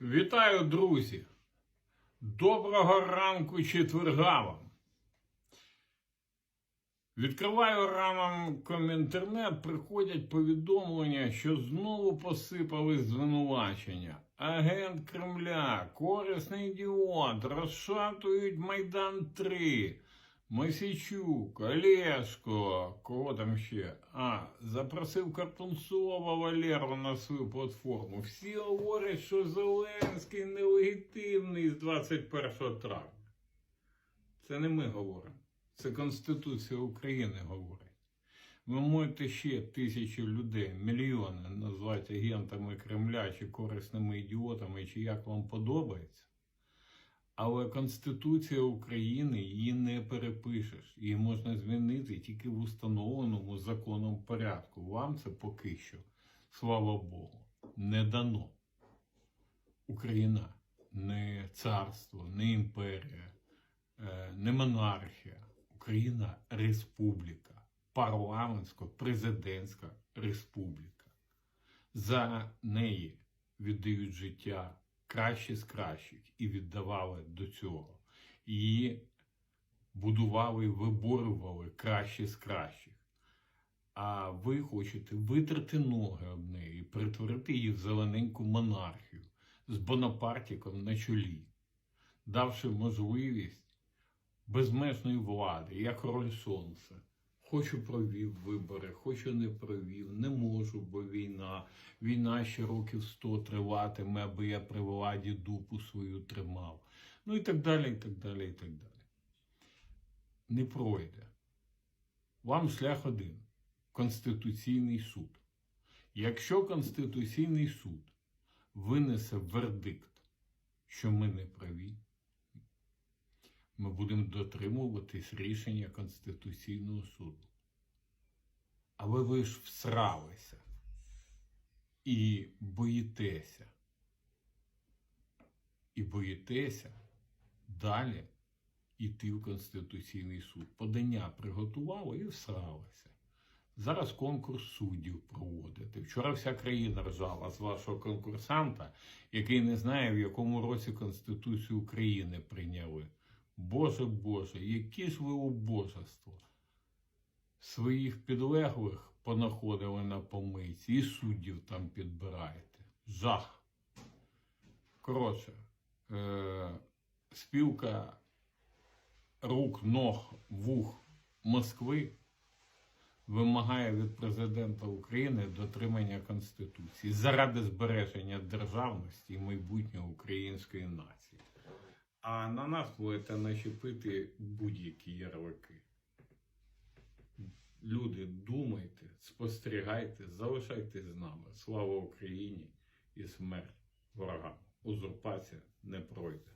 Вітаю, друзі! Доброго ранку четверга вам! Відкриваю ранком інтернет, приходять повідомлення, що знову посипались звинувачення. Агент Кремля, корисний ідіот, розшатують Майдан 3. Мосійчук, Олешко, кого там ще? А, запросив Картунцова Валеру на свою платформу. Всі говорять, що Зеленський нелегітимний з 21 травня. Це не ми говоримо. Це Конституція України говорить. Ви можете ще тисячі людей, мільйони назвати агентами Кремля чи корисними ідіотами, чи як вам подобається. Але Конституція України її не перепишеш. Її можна змінити тільки в установленому законом порядку. Вам це поки що, слава Богу, не дано. Україна не царство, не імперія, е, не монархія. Україна республіка, парламентсько-президентська республіка. За неї віддають життя кращі з кращих і віддавали до цього. Її будували і виборювали кращі з кращих. А ви хочете витерти ноги об неї і перетворити її в зелененьку монархію з Бонапартіком на чолі, давши можливість безмежної влади, як роль сонця. Хочу провів вибори, хочу не провів, не можу, бо війна. Війна ще років сто триватиме, аби я при владі дупу свою тримав. Ну і так далі, і так далі, і так далі. Не пройде. Вам шлях один Конституційний суд. Якщо Конституційний суд винесе вердикт, що ми не праві, ми будемо дотримуватись рішення Конституційного суду. Але ви ж всралися і боїтеся. І боїтеся далі йти в Конституційний суд. Подання приготували і всралися. Зараз конкурс суддів проводите. Вчора вся країна ржала з вашого конкурсанта, який не знає, в якому році Конституцію України прийняли. Боже Боже, які ж ви убожество. Своїх підлеглих понаходили на помийці і суддів там підбираєте. Жах. Коротше, е- спілка рук, ног, вух Москви вимагає від президента України дотримання Конституції заради збереження державності і майбутнього української нації. А на нас будете начепити будь-які ярлики. Люди, думайте, спостерігайте, залишайтесь з нами. Слава Україні і смерть ворогам. Узурпація не пройде.